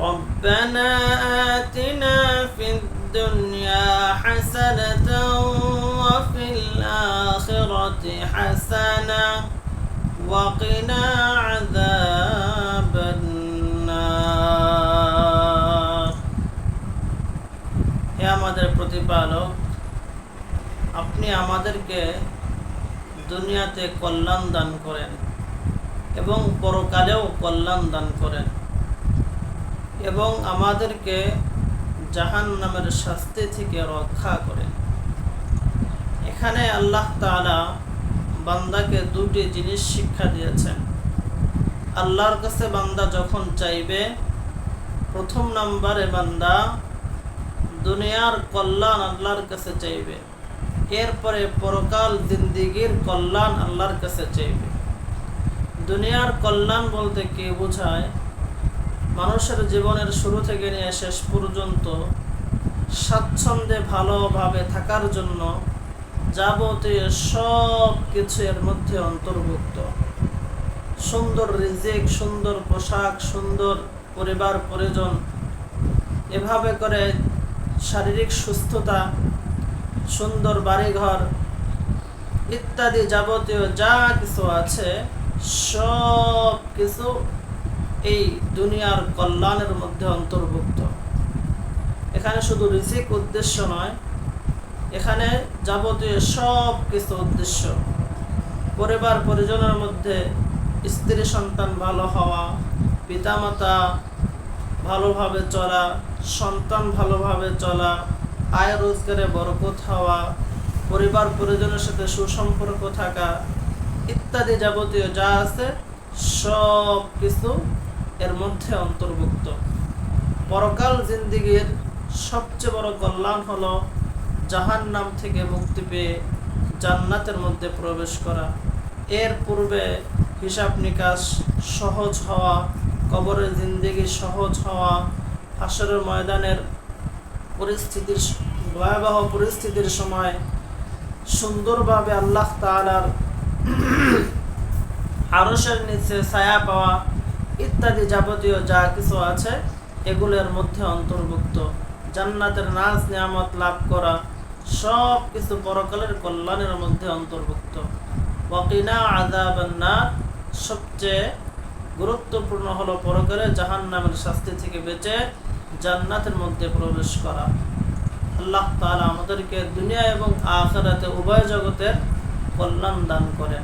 ربنا آتنا في الدنيا حسنة وفي الآخرة حسنة وقنا عذاب النار হে আমাদের প্রতিপালক আপনি আমাদেরকে দুনিয়াতে কল্যাণ দান করেন এবং পরকালেও কল্যাণ দান করেন এবং আমাদেরকে জাহান নামের শাস্তি থেকে রক্ষা করেন এখানে আল্লাহ তাআলা বান্দাকে দুটি জিনিস শিক্ষা দিয়েছেন। আল্লাহর কাছে বান্দা যখন চাইবে, প্রথম নম্বরে বান্দা দুনিয়ার কল্যাণ আল্লাহর কাছে চাইবে। এরপরে পরকাল জিন্দিগির কল্যাণ আল্লাহর কাছে চাইবে। দুনিয়ার কল্যাণ বলতে কে বোঝায়? মানুষের জীবনের শুরু থেকে নিয়ে শেষ পর্যন্ত স্বাচ্ছন্দ্যে ভালোভাবে থাকার জন্য যাবতীয় সব কিছু এর মধ্যে অন্তর্ভুক্ত। সুন্দর রিজিক, সুন্দর পোশাক, সুন্দর পরিবার, পরিজন, এভাবে করে শারীরিক সুস্থতা, সুন্দর বাড়িঘর ইত্যাদি যাবতীয় যা কিছু আছে, সব কিছু এই দুনিয়ার কল্যাণের মধ্যে অন্তর্ভুক্ত। এখানে শুধু রিজিক উদ্দেশ্য নয়, এখানে যাবতীয় সব কিছু উদ্দেশ্য। পরিবার, পরিজনের মধ্যে স্ত্রী, সন্তান ভালো হওয়া, পিতামাতা ভালোভাবে চলা, সন্তান ভালোভাবে চলা, আয় রোজগারে বরকত হওয়া, পরিবার, পরিজনের সাথে সুসম্পর্ক থাকা ইত্যাদি যাবতীয় যা আছে সব কিছু এর মধ্যে অন্তর্ভুক্ত। পরকাল জিন্দিগির সবচেয়ে বড় কল্যাণ হলো জাহান নাম থেকে মুক্তি পেয়ে জান্নাতের মধ্যে প্রবেশ করা। এর পূর্বে হিসাব নিকাশ সহজ হওয়া কবরের জিন্দিগি সহজ হওয়া, হাসরের ময়দানের পরিস্থিতির ভয়াবহ পরিস্থিতির সময় সুন্দরভাবে আল্লাহ তালার আরসের নিচে ছায়া পাওয়া ইত্যাদি যাবতীয় যা কিছু আছে, এগুলোর মধ্যে অন্তর্ভুক্ত। জান্নাতের নাচ নিয়ামত লাভ করা সব কিছু পরকালের কল্যাণের মধ্যে অন্তর্ভুক্ত। ওয়াকিনা আজাবান্না সবচেয়ে গুরুত্বপূর্ণ হলো পরকালে জাহান নামের শাস্তি থেকে বেঁচে জান্নাতের মধ্যে প্রবেশ করা। আল্লাহ তাআলা আমাদেরকে দুনিয়া এবং আখেরাতে উভয় জগতের কল্যাণ দান করেন।